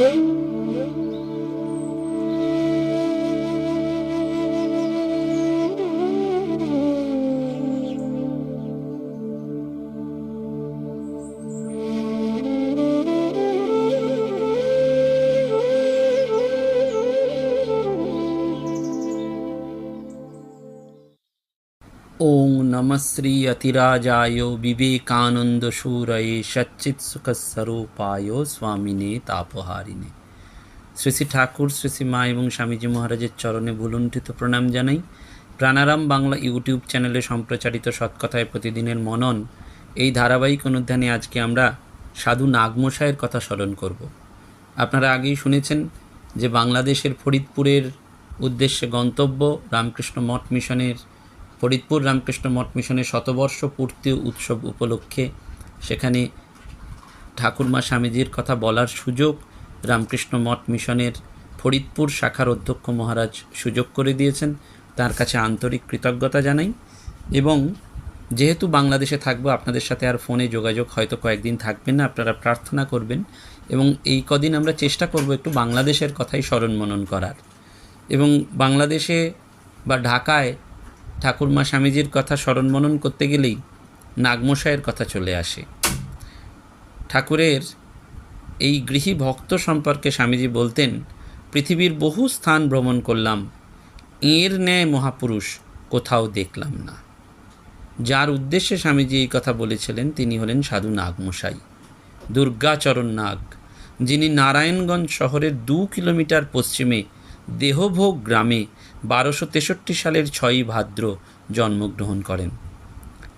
ওং নমঃ শ্রী অতিরাজায় বিবেকানন্দশূরয়ে সচ্চিৎসুখস্বরূপায় স্বামিনে তাপহারিণে শ্রী শ্রী ঠাকুর শ্রী শ্রী মা এবং স্বামীজি মহারাজের চরণে ভুলুণ্ঠিত প্রণাম জানাই। প্রাণারাম বাংলা ইউটিউব চ্যানেলে সম্প্রচারিত সৎকথায় প্রতিদিনের মনন, এই ধারাবাহিক অনুধ্যানে আজকে আমরা সাধু নাগমশাইয়ের কথা স্মরণ করব। আপনারা আগেই শুনেছেন যে বাংলাদেশের ফরিদপুরের উদ্দেশ্যে গন্তব্য রামকৃষ্ণ মঠ মিশনের ফরিদপুর রামকৃষ্ণ মঠ মিশনের শতবর্ষ পূর্তি উৎসব উপলক্ষে সেখানে ঠাকুরমা স্বামীজির কথা বলার সুযোগ রামকৃষ্ণ মঠ মিশনের ফরিদপুর শাখার অধ্যক্ষ মহারাজ সুযোগ করে দিয়েছেন। তার কাছে আন্তরিক কৃতজ্ঞতা জানাই এবং যেহেতু বাংলাদেশে থাকব, আপনাদের সাথে আর ফোনে যোগাযোগ হয়তো কয়েকদিন থাকবেন না, আপনারা প্রার্থনা করবেন এবং এই কদিন আমরা চেষ্টা করব একটু বাংলাদেশের কথাই স্মরণ মনন করার। এবং বাংলাদেশে বা ঢাকায় ঠাকুরমা স্বামীজির কথা স্মরণ মনন করতে গেলেই নাগমশাইয়ের কথা চলে আসে। ঠাকুরের এই গৃহী ভক্ত সম্পর্কে স্বামীজি বলতেন, পৃথিবীর বহু স্থান ভ্রমণ করলাম, এর ন্যায় মহাপুরুষ কোথাও দেখলাম না। যার উদ্দেশ্যে স্বামীজি এই কথা বলেছিলেন তিনি হলেন সাধু নাগমশাই দুর্গাচরণ নাগ, যিনি নারায়ণগঞ্জ শহরের দু কিলোমিটার পশ্চিমে দেহভোগ গ্রামে বারোশো তেষট্টি সালের ছয়ই ভাদ্র জন্মগ্রহণ করেন।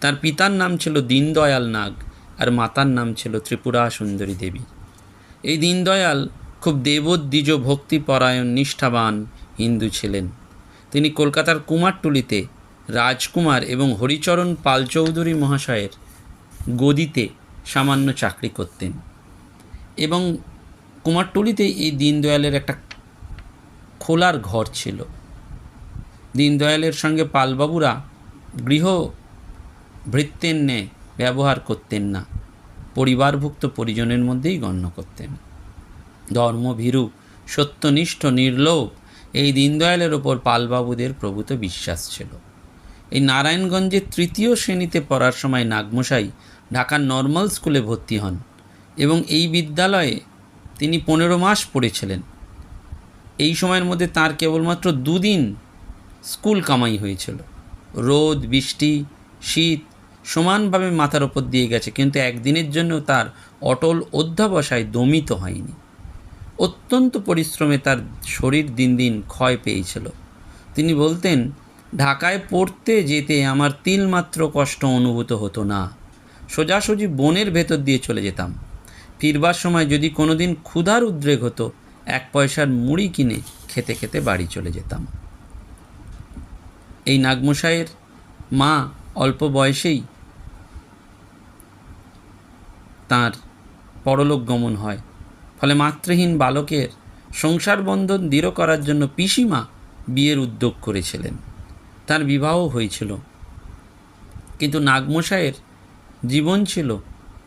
তার পিতার নাম ছিল দীনদয়াল নাগ আর মাতার নাম ছিল ত্রিপুরা সুন্দরী দেবী। এই দীনদয়াল খুব দেবোদ্বিজ ভক্তিপরায়ণ নিষ্ঠাবান হিন্দু ছিলেন। তিনি কলকাতার কুমারটুলিতে রাজকুমার এবং হরিচরণ পাল চৌধুরী মহাশয়ের গদিতে সামান্য চাকরি করতেন। এবং কুমারটুলিতে এই দীনদয়ালের একটা খোলার ঘর ছিল। দীনদয়ালের সঙ্গে পালবাবুরা গৃহ ভৃত্যের ন্যায় ব্যবহার করতেন না। পরিবারভুক্ত পরিজনের মধ্যেই গণ্য করতেন। ধর্মভীরু, সত্যনিষ্ঠ, নির্লোভ এই দীনদয়ালের ওপর পালবাবুদের প্রভূত বিশ্বাস ছিল। এই নারায়ণগঞ্জের তৃতীয় শ্রেণীতে পড়ার সময় নাগমশাই ঢাকার নর্মাল স্কুলে ভর্তি হন এবং এই বিদ্যালয়ে তিনি পনেরো মাস পড়েছিলেন। এই সময়ের মধ্যে তার কেবলমাত্র দুদিন স্কুল কামাই হয়েছিল। রোদ, বৃষ্টি, শীত সমানভাবে মাথার ওপর দিয়ে গেছে, কিন্তু একদিনের জন্য তার অটল অধ্যাবসায় দমিত হয়নি। অত্যন্ত পরিশ্রমে তার শরীর দিন দিন ক্ষয় পেয়েছিল। তিনি বলতেন, ঢাকায় পড়তে যেতে আমার তিলমাত্র কষ্ট অনুভূত হতো না। সোজাসুজি বনের ভেতর দিয়ে চলে যেতাম। ফিরবার সময় যদি কোনো দিন ক্ষুধার উদ্রেক হতো, এক পয়সার মুড়ি কিনে খেতে খেতে বাড়ি চলে যেতাম। এই নাগমশাইয়ের মা অল্প বয়সেই তার পরলোক গমন হয়। ফলে মাতৃহীন বালকের সংসার বন্ধন দৃঢ় করার জন্য পিসিমা বিয়ের উদ্যোগ করেছিলেন। তার বিবাহ হয়েছিল। কিন্তু নাগমশাইয়ের জীবন ছিল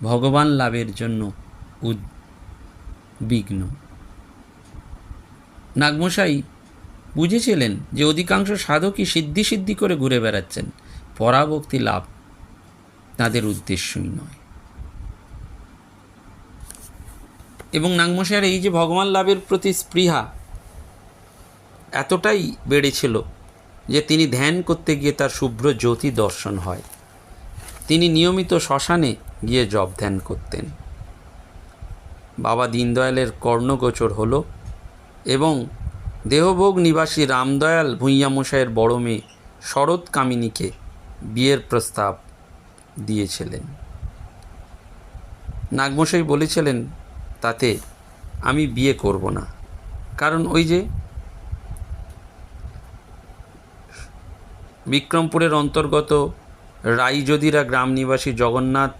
ভগবান লাভের জন্য উদ্বিগ্ন। নাগমশাই বুঝেছিলেন যে অধিকাংশ সাধকই সিদ্ধি সিদ্ধি করে ঘুরে বেড়াচ্ছেন। পরাভক্তি লাভ তাদের উদ্দেশ্যই নয়। এবং নাগমশাইয়ের এই যে ভগবান লাভের প্রতি স্পৃহা এতটাই বেড়েছিল যে তিনি ধ্যান করতে গিয়ে তার শুভ্র জ্যোতি দর্শন হয়। তিনি নিয়মিত শ্মশানে গিয়ে জব ধ্যান করতেন। বাবা দীনদয়ালের কর্ণগোচর হলো এবং দেহভোগ নিবাসী রামদয়াল ভূঁইয়া মশাইয়ের বড় মেয়ে শরৎ কামিনীকে বিয়ের প্রস্তাব দিয়েছিলেন। নাগমশাই বলেছিলেন, তাতে আমি বিয়ে করব না। কারণ ওই যে বিক্রমপুরের অন্তর্গত রাইজদিরা গ্রাম নিবাসী জগন্নাথ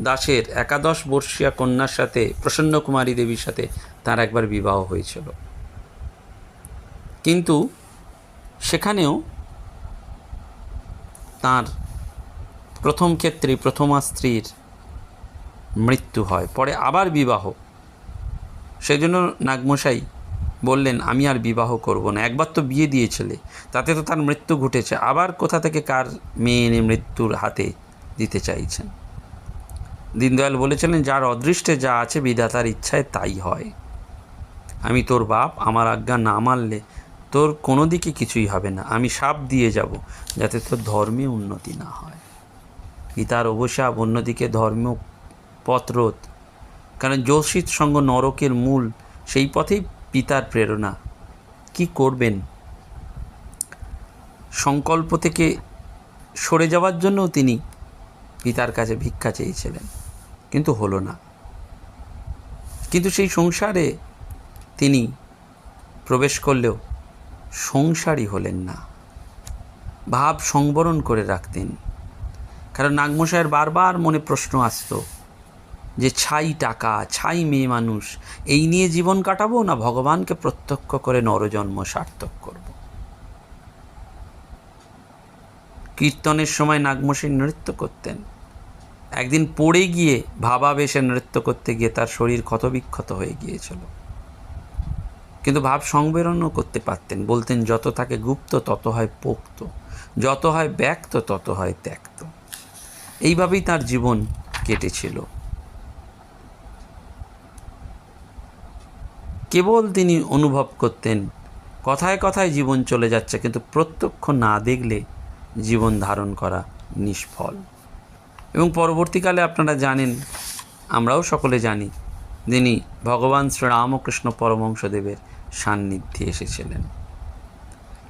দাসের একাদশ বর্ষীয়া কন্যার সাথে প্রসন্ন কুমারী দেবীর সাথে তার একবার বিবাহ হয়েছিল। কিন্তু সেখানেও তার প্রথম ক্ষেত্রে প্রথমা স্ত্রীর মৃত্যু হয়। পরে আবার বিবাহ। সেই জন্য নাগমশাই বললেন, আমি আর বিবাহ করব না। একবার তো বিয়ে দিয়েছিলে, তাতে তো তার মৃত্যু ঘটেছে। আবার কোথা থেকে কার মেয়ে এনে মৃত্যুর হাতে দিতে চাইছেন? দীনদয়াল বলেছিলেন, যার অদৃষ্টে যা আছে বিধাতার ইচ্ছায় তাই হয়। আমি তোর বাপ, আমার আজ্ঞা না মানলে তোর কোনো দিকে কিছুই হবে না। আমি সাপ দিয়ে যাব যাতে তোর ধর্মে উন্নতি না হয়। পিতার অবসাপ অন্যদিকে ধর্মীয় পথরোধ। কারণ যোশিত সঙ্গ নরকের মূল, সেই পথেই পিতার প্রেরণা। কি করবেন? সংকল্প থেকে সরে যাওয়ার জন্যও তিনি পিতার কাছে ভিক্ষা চেয়েছিলেন, কিন্তু হলো না। কিন্তু সেই সংসারে তিনি প্রবেশ করলেও সংসারই হলেন না। ভাব সংবরণ করে রাখতেন। কারণ নাগমশাইয়ের বারবার মনে প্রশ্ন আসতো যে, ছাই টাকা, ছাই মেয়ে মানুষ, এই নিয়ে জীবন কাটাবো না ভগবানকে প্রত্যক্ষ করে নরজন্ম সার্থক করব? কীর্তনের সময় নাগমশাই নৃত্য করতেন। একদিন পড়ে গিয়ে ভাবাবেশে নৃত্য করতে গিয়ে তার শরীর ক্ষতবিক্ষত হয়ে গিয়েছিল। কিন্তু ভাব সংবেদনও করতে পারতেন। বলতেন, যত থাকে গুপ্ত, তত হয় পোক্ত। যত হয় ব্যক্ত, তত হয় ত্যক্ত। এইভাবেই তার জীবন কেটেছিল। কেবল তিনি অনুভব করতেন, কথায় কথায় জীবন চলে যাচ্ছে, কিন্তু প্রত্যক্ষ না দেখলে জীবন ধারণ করা নিষ্ফল। এবং পরবর্তীকালে আপনারা জানেন, আমরাও সকলে জানি তিনি ভগবান শ্রীরামকৃষ্ণ পরমংশদেবের সান্নিধ্যে এসেছিলেন।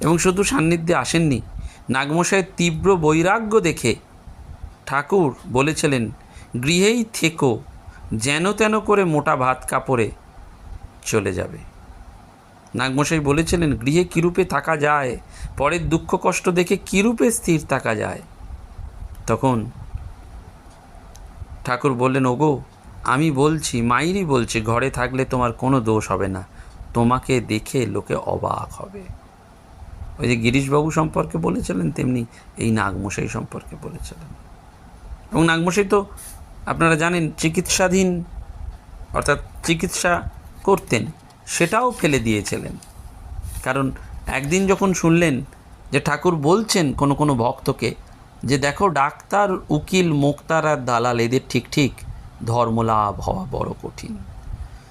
এবং শুধু সান্নিধ্যে আসেননি নাগমশাইয়ের তীব্র বৈরাগ্য দেখে ঠাকুর বলেছিলেন, গৃহেই থেকো, যেন তেন করে মোটা ভাত কাপড়ে চলে যাবে। নাগমশাই বলেছিলেন, গৃহে কীরূপে থাকা যায়, পরের দুঃখ কষ্ট দেখে কীরূপে স্থির থাকা যায়? তখন ঠাকুর বললেন, ওগো, আমি বলছি, মাইরি বলছি, ঘরে থাকলে তোমার কোনো দোষ হবে না। তোমাকে দেখে লোকে অবাক হবে। ওই যে গিরিশবাবু সম্পর্কে বলেছিলেন, তেমনি এই নাগমশাই সম্পর্কে বলেছিলেন। এবং নাগমশাই তো আপনারা জানেন চিকিৎসাধীন, অর্থাৎ চিকিৎসা করতেন, সেটাও ফেলে দিয়েছিলেন। কারণ একদিন যখন শুনলেন যে ঠাকুর বলছেন কোনো কোনো ভক্তকে যে দেখো ডাক্তার, উকিল, মোক্তার আর দালাল, এদের ঠিক ঠিক ধর্মলাভ হওয়া বড় কঠিন।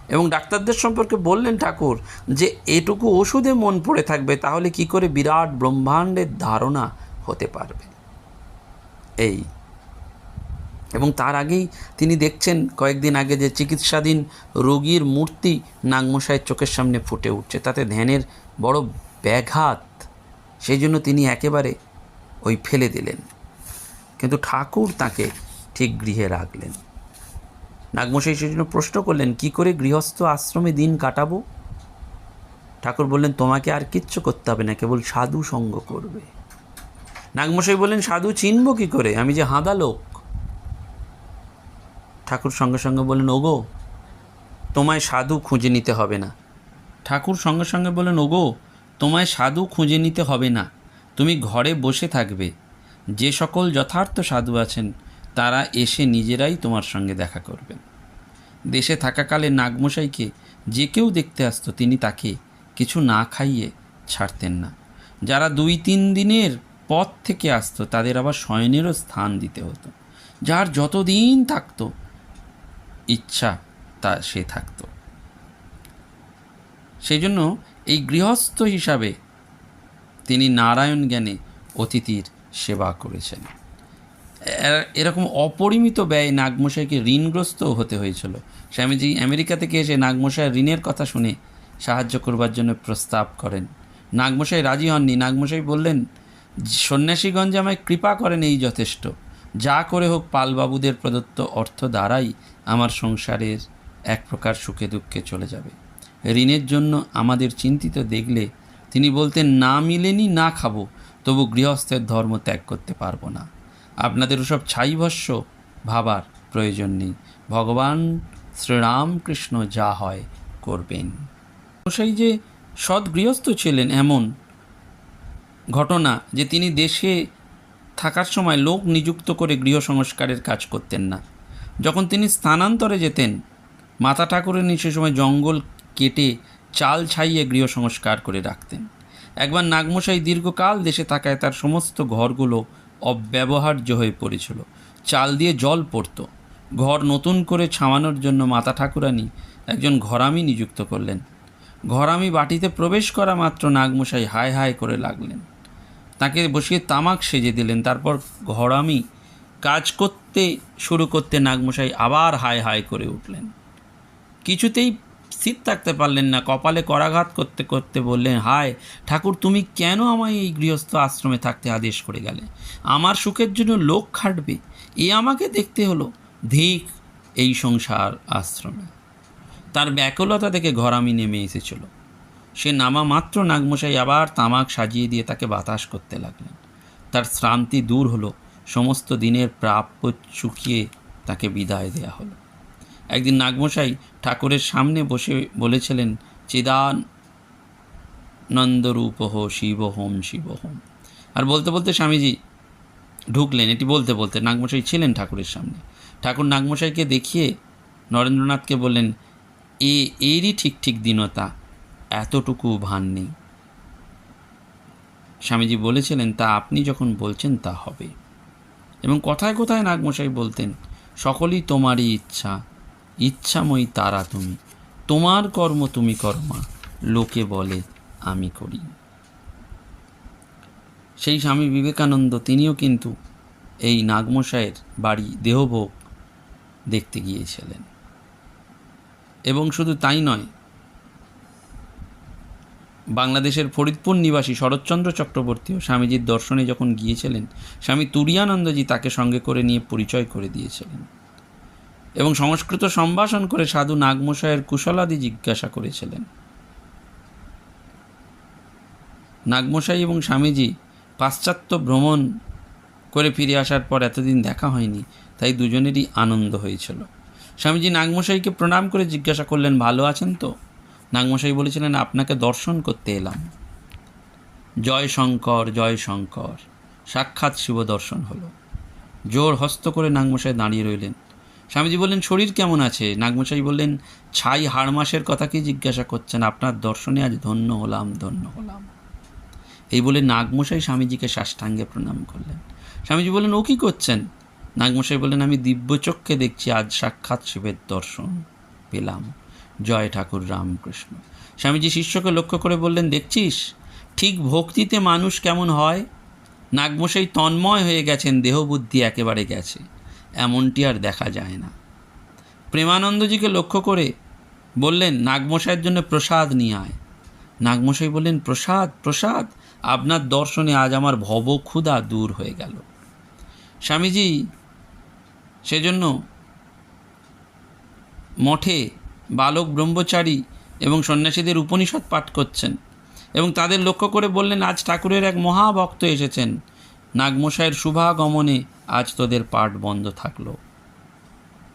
এবং ডাক্তারদের সম্পর্কে বললেন ঠাকুর যে এটুকু ওষুধে মন পড়ে থাকবে, তাহলে কি করে বিরাট ব্রহ্মাণ্ডের ধারণা হতে পারবে? এই। এবং তার আগেই তিনি দেখছেন কয়েকদিন আগে যে চিকিৎসাধীন রোগীর মূর্তি নাগমশাইয়ের চোখের সামনে ফুটে উঠছে, তাতে ধ্যানের বড় ব্যাঘাত। সেই জন্য তিনি একেবারে ওই ফেলে দিলেন। কিন্তু ঠাকুর তাকে ঠিক গৃহে রাখলেন। নাগমশাই সেই জন্য প্রশ্ন করলেন, কি করে গৃহস্থ আশ্রমে দিন কাটাবো? ঠাকুর বললেন, তোমাকে আর কিচ্ছু করতে হবে না, কেবল সাধু সঙ্গ করবে। নাগমশাই বললেন, সাধু চিনব কি করে? আমি যে হাঁদা লোক। ঠাকুর সঙ্গে সঙ্গে বললেন, ওগো, তোমায় সাধু খুঁজে নিতে হবে না। ঠাকুর সঙ্গে সঙ্গে বললেন, ওগো, তোমায় সাধু খুঁজে নিতে হবে না। তুমি ঘরে বসে থাকবে। যে সকল যথার্থ সাধু আছেন তারা এসে নিজেরাই তোমার সঙ্গে দেখা করবেন। দেশে থাকাকালে নাগমশাইকে যে কেউ দেখতে আসতো, তিনি তাকে কিছু না খাইয়ে ছাড়তেন না। যারা দুই তিন দিনের পথ থেকে আসতো, তাদের আবার শয়নেরও স্থান দিতে হতো। যার যতদিন থাকতো, ইচ্ছা তা সে থাকতো। সেই জন্য এই গৃহস্থ হিসাবে তিনি নারায়ণ জ্ঞানে অতিথির সেবা করেছেন। এরকম অপরিমিত ব্যয় নাগমশাইকে ঋণগ্রস্ত হতে হয়েছিল। স্বামীজি আমেরিকা থেকে এসে নাগমশাই ঋণের কথা শুনে সাহায্য করবার জন্য প্রস্তাব করেন। নাগমশাই রাজি হননি। নাগমশাই বললেন সন্ন্যাসীগঞ্জে আমায় কৃপা করেন এই যথেষ্ট। যা করে হোক পালবাবুদের প্রদত্ত অর্থ দ্বারাই আমার সংসারের এক প্রকার সুখে দুঃখে চলে যাবে। ঋণের জন্য আমাদের চিন্তিত দেখলে তিনি বলতেন, না মিলেনি, না খাব। তবু গৃহস্থের ধর্ম ত্যাগ করতে পারব না। আপনাদের ওসব ছাইভস্য ভাবার প্রয়োজন নেই। ভগবান শ্রীরামকৃষ্ণ যা হয় করবেন। মশাই যে সৎ গৃহস্থ ছিলেন এমন ঘটনা যে তিনি দেশে থাকার সময় লোক নিযুক্ত করে গৃহ সংস্কারের কাজ করতেন না। যখন তিনি স্থানান্তরে যেতেন, মাতা ঠাকুরের সে সময় জঙ্গল কেটে চাল ছাইয়ে গৃহ সংস্কার করে রাখতেন। একবার নাগমশাই দীর্ঘকাল দেশে থাকায় তার সমস্ত ঘরগুলো অব্যবহার্য হয়ে পড়েছিল। চাল দিয়ে জল পড়তো। ঘর নতুন করে ছামানোর জন্য মাতা ঠাকুরানী একজন ঘরামি নিযুক্ত করলেন। ঘরামি বাটিতে প্রবেশ করা মাত্র নাগমশাই হায় হায় করে লাগলেন। তাকে বসিয়ে তামাক সেজে দিলেন, তারপর ঘরামি কাজ করতে শুরু করতে নাগমশাই আবার হায় হায় করে উঠলেন। কিছুতেই স্থির থাকতে পারলেন না, কপালে করাঘাত করতে করতে বললেন, হায়, ঠাকুর, তুমি কেন আমায় এই গৃহস্থ আশ্রমে থাকতে আদেশ করে গেলে? আমার সুখের জন্য লোক খাটবে, এ আমাকে দেখতে হলো ধিক এই সংসার আশ্রমে। তার ব্যাকুলতা দেখে ঘরামি নেমে এসেছিল। সে নামা মাত্র নাগমশাই আবার তামাক সাজিয়ে দিয়ে তাকে বাতাস করতে লাগলেন। তার শ্রান্তি দূর হলো, সমস্ত দিনের প্রাপ্য চুকিয়ে তাকে বিদায় দেয়া হলো। একদিন নাগমশাই ঠাকুরের সামনে বসে বলেছিলেন চিদান নন্দরূপহ শিব হোম, শিব আর বলতে বলতে স্বামীজি ঢুকলেন, এটি বলতে বলতে নাগমশাই ছিলেন ঠাকুরের সামনে। ঠাকুর নাগমশাইকে দেখিয়ে নরেন্দ্রনাথকে বললেন, এ, এরই ঠিক ঠিক দীনতা, এতটুকু ভান নেই। স্বামীজি বলেছিলেন, তা আপনি যখন বলছেন তা হবে। এবং কথায় কথায় নাগমশাই বলতেন, সকলই তোমারই ইচ্ছা ইচ্ছাময়ী তারা তুমি। তোমার কর্ম তুমি কর্মা লোকে বলে আমি করি। সেই স্বামী বিবেকানন্দ, তিনিও কিন্তু এই নাগমশাইয়ের বাড়ি দেহভোগ দেখতে গিয়েছিলেন। এবং শুধু তাই নয়, বাংলাদেশের ফরিদপুর নিবাসী শরৎচন্দ্র চক্রবর্তীও স্বামীজির দর্শনে যখন গিয়েছিলেন, স্বামী তুরিয়ানন্দজি তাকে সঙ্গে করে নিয়ে পরিচয় করে দিয়েছিলেন। এবং সংস্কৃত সম্ভাষণ করে সাধু নাগমশায়ের কুশলাদি জিজ্ঞাসা করেছিলেন। নাগমশাই এবং স্বামীজি পাশ্চাত্য ভ্রমণ করে ফিরে আসার পর এতদিন দেখা হয়নি, তাই দুজনেরই আনন্দ হয়েছিল। স্বামীজি নাগমশাইকে প্রণাম করে জিজ্ঞাসা করলেন, ভালো আছেন তো? নাগমশাই বলেছিলেন, আপনাকে দর্শন করতে এলাম। জয় শঙ্কর জয় শঙ্কর। সাক্ষাৎ শিব দর্শন হলো। জোর হস্ত করে নাগমশাই দাঁড়িয়ে রইলেন। স্বামীজি বললেন শরীর কেমন আছে? নাগমশাই বললেন ছাই হাড় মাসের কথা কি জিজ্ঞাসা করছেন? আপনার দর্শনে আজ ধন্য হলাম ধন্য হলাম। এই বলে নাগমশাই স্বামীজিকে সাষ্টাঙ্গে প্রণাম করলেন। স্বামীজি বললেন ও কী করছেন? নাগমশাই বললেন আমি দিব্যচক্ষে দেখছি আজ সাক্ষাৎ শিবের দর্শন পেলাম। জয় ঠাকুর রামকৃষ্ণ। স্বামীজি শিষ্যকে লক্ষ্য করে বললেন দেখছিস? ঠিক ভক্তিতে মানুষ কেমন হয়? নাগমশাই তন্ময় হয়ে গেছেন দেহবুদ্ধি একেবারে গেছে। এমনটি আর দেখা যায় না। প্রেমানন্দজিকে লক্ষ্য করে বললেন, নাগমশাইয়ের জন্য প্রসাদ নিয়ে আয়। নাগমশাই বললেন, প্রসাদ প্রসাদ, আপনার দর্শনে আজ আমার ভব ক্ষুধা দূর হয়ে গেল। স্বামীজি সেজন্য মঠে বালক, ব্রহ্মচারী এবং সন্ন্যাসীদের উপনিষদ পাঠ করছেন এবং তাদের লক্ষ্য করে বললেন, আজ ঠাকুরের এক মহাভক্ত এসেছেন। নাগমশাইয়ের শুভাগমনে আজ তোদের পাঠ বন্ধ থাকল।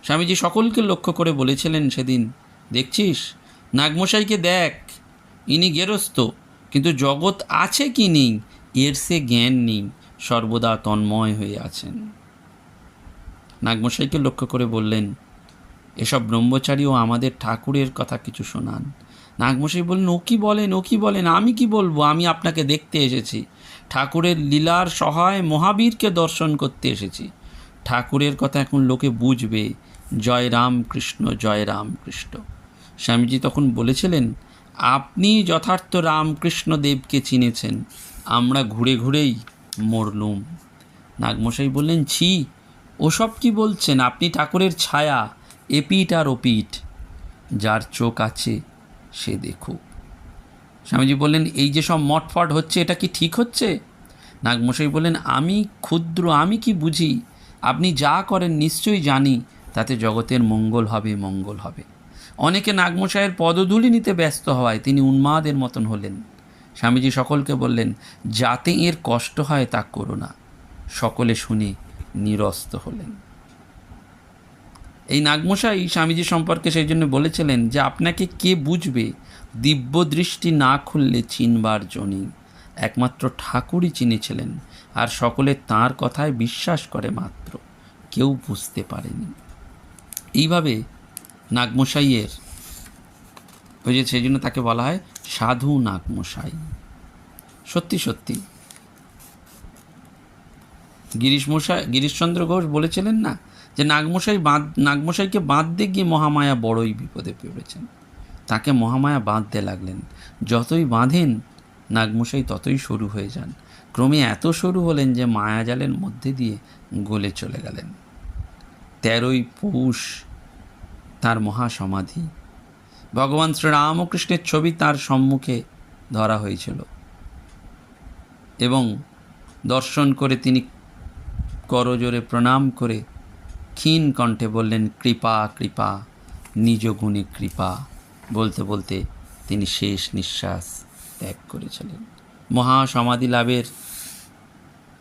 স্বামীজি সকলকে লক্ষ্য করে বলেছিলেন সেদিন, দেখছিস? নাগমশাইকে দেখ, ইনি গেরস্ত, কিন্তু জগৎ আছে কি নেই? এর সে জ্ঞান নেই, সর্বদা তন্ময় হয়ে আছেন। নাগমশাইকে লক্ষ্য করে বললেন, এসব ব্রহ্মচারীও আমাদের ঠাকুরের কথা কিছু শোনান। নাগমশাই বললেন, ও কি বলেন? ও কি বলেন? আমি কি বলব? আমি আপনাকে দেখতে এসেছি। ঠাকুরের লীলার সহায় মহাবীরকে দর্শন করতে এসেছি। ঠাকুরের কথা এখন লোকে বুঝবে, জয় রাম কৃষ্ণ জয় রাম কৃষ্ণ স্বামীজি তখন বলেছিলেন, আপনি যথার্থ রামকৃষ্ণ দেবকে চিনেছেন, আমরা ঘুরে ঘুরেই মরলুম। নাগমশাই বললেন, ছি, ওসব কি বলছেন? আপনি ঠাকুরের ছায়া এপিট আর ওপিট যার চোখ আছে, সে দেখুক। স্বামীজি বললেন, এই যে সব মটফট হচ্ছে, এটা কি ঠিক হচ্ছে? নাগমশাই বললেন, আমি ক্ষুদ্র, আমি কি বুঝি? আপনি যা করেন নিশ্চয়ই জানি, তাতে জগতের মঙ্গল হবে মঙ্গল হবে। অনেকে নাগমশাইয়ের পদধূলি নিতে ব্যস্ত হওয়ায় তিনি উন্মাদের মতন হলেন। স্বামীজি সকলকে বললেন, যাতে এর কষ্ট হয়, তা করো না। সকলে শুনে নিরস্ত হলেন। এই নাগমশাই স্বামীজি সম্পর্কে সেই জন্য বলেছিলেন যে, আপনাকে কে বুঝবে? দিব্য দৃষ্টি না খুললে চিনবার জনি। একমাত্র ঠাকুরই চিনেছিলেন, আর সকলে তার কথায় বিশ্বাস করে মাত্র। কেউ বুঝতে পারেনি। এইভাবে নাগমশাইয়ের, ওই যে সেই জন্য তাকে বলা হয় সাধু নাগমশাই। সত্যি সত্যি। গিরিশ মশাই গিরিশচন্দ্র ঘোষ বলেছিলেন না যে, নাগমশাই বাঁধ, নাগমশাইকে বাঁধতে গিয়ে মহামায়া বড়ই বিপদে পড়েছেন। তাকে মহামায়া বাঁধতে লাগলেন। যতই বাঁধেন, নাগমশাই ততই সরু হয়ে যান। ক্রমে এত সরু হলেন যে মায়াজালের মধ্যে দিয়ে গলে চলে গেলেন। তেরোই পৌষ তার মহাসমাধি। ভগবান শ্রীরামকৃষ্ণের ছবি তার সম্মুখে ধরা হয়েছিল এবং দর্শন করে তিনি করজোরে প্রণাম করে ক্ষীণ কণ্ঠে বললেন, কৃপা কৃপা, নিজ গুণে কৃপা। বলতে বলতে তিনি শেষ নিঃশ্বাস ত্যাগ করেছিলেন। মহাসমাধি লাভের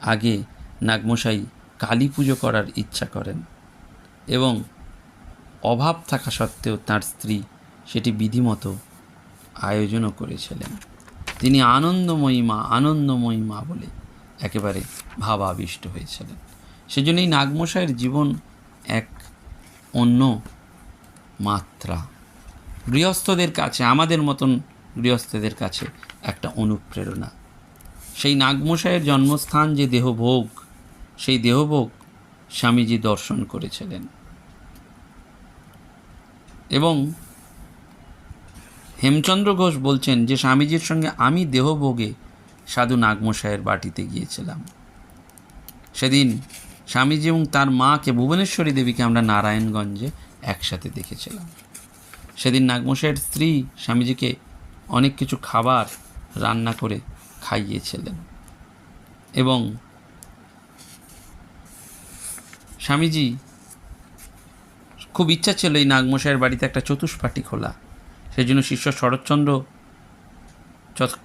আগে নাগমশাই কালী পুজো করার ইচ্ছা করেন এবং অভাব থাকা সত্ত্বেও তার স্ত্রী সেটি বিধিমতো আয়োজনও করেছিলেন। তিনি আনন্দময়ী মা আনন্দময়ী মা বলে একেবারে ভাবাবিষ্ট হয়েছিলেন। সেজন্যই নাগমশাইয়ের জীবন এক অন্য মাত্রা। গৃহস্থদের কাছে, আমাদের মতন গৃহস্থদের কাছে একটা অনুপ্রেরণা। সেই নাগমশাইয়ের জন্মস্থান যে দেহভোগ, সেই দেহভোগ স্বামীজি দর্শন করেছিলেন। এবং হেমচন্দ্র ঘোষ বলছেন যে, স্বামীজির সঙ্গে আমি দেহভোগে সাধু নাগমশাইয়ের বাটিতে গিয়েছিলাম। সেদিন স্বামীজি এবং তার মাকে ভুবনেশ্বরী দেবীকে আমরা নারায়ণগঞ্জে একসাথে দেখেছিলাম। সেদিন নাগমশাইয়ের স্ত্রী স্বামীজিকে অনেক কিছু খাবার রান্না করে খাইয়েছিলেন। এবং স্বামীজি খুব ইচ্ছা ছিল এই নাগমশাইয়ের বাড়িতে একটা চতুষ্পাটি খোলা। সেই জন্য শিষ্য শরৎচন্দ্র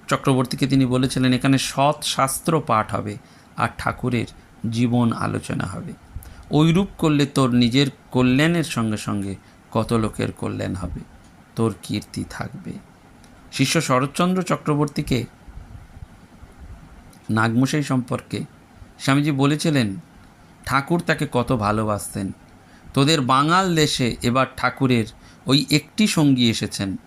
চক্রবর্তীকে তিনি বলেছিলেন, এখানে সৎ শাস্ত্র পাঠ হবে আর ঠাকুরের জীবন আলোচনা হবে। ওইরূপ করলে তোর নিজের কল্যাণের সঙ্গে সঙ্গে কত লোকের কল্যাণ হবে? তোর কীর্তি থাকবে। শিষ্য শরৎচন্দ্র চক্রবর্তীকে নাগমশাই সম্পর্কে স্বামীজি বলেছিলেন, ঠাকুর তাকে কত ভালোবাসতেন। তোদের বাঙাল দেশে এবার ঠাকুরের ওই একটি সঙ্গী এসেছেন।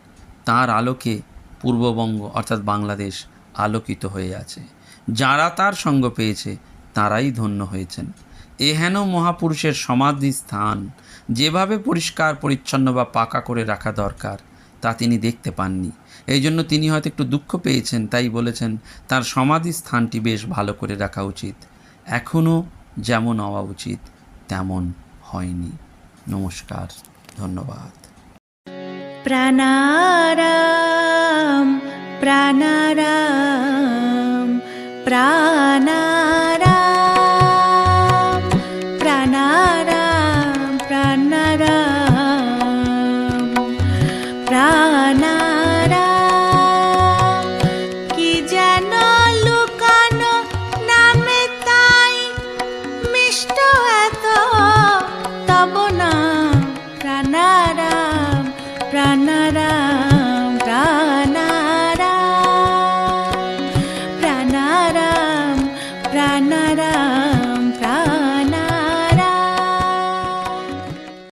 তার আলোকে পূর্ববঙ্গ অর্থাৎ বাংলাদেশ আলোকিত হয়ে আছে। যারা তার সঙ্গ পেয়েছে, তারাই ধন্য হয়েছেন। এ হেন মহাপুরুষের সমাধি স্থান যেভাবে পরিষ্কার, পরিচ্ছন্ন বা পাকা করে রাখা দরকার, তা তিনি দেখতে পাননি। এই জন্য তিনি হয়তো একটু দুঃখ পেয়েছেন, তাই বলেছেন, তার সমাধি স্থানটি বেশ ভালো করে রাখা উচিত। এখনও যেমন হওয়া উচিত, তেমন হয়নি। নমস্কার, ধন্যবাদ। প্রাণারাম প্রাণারাম প্রাণার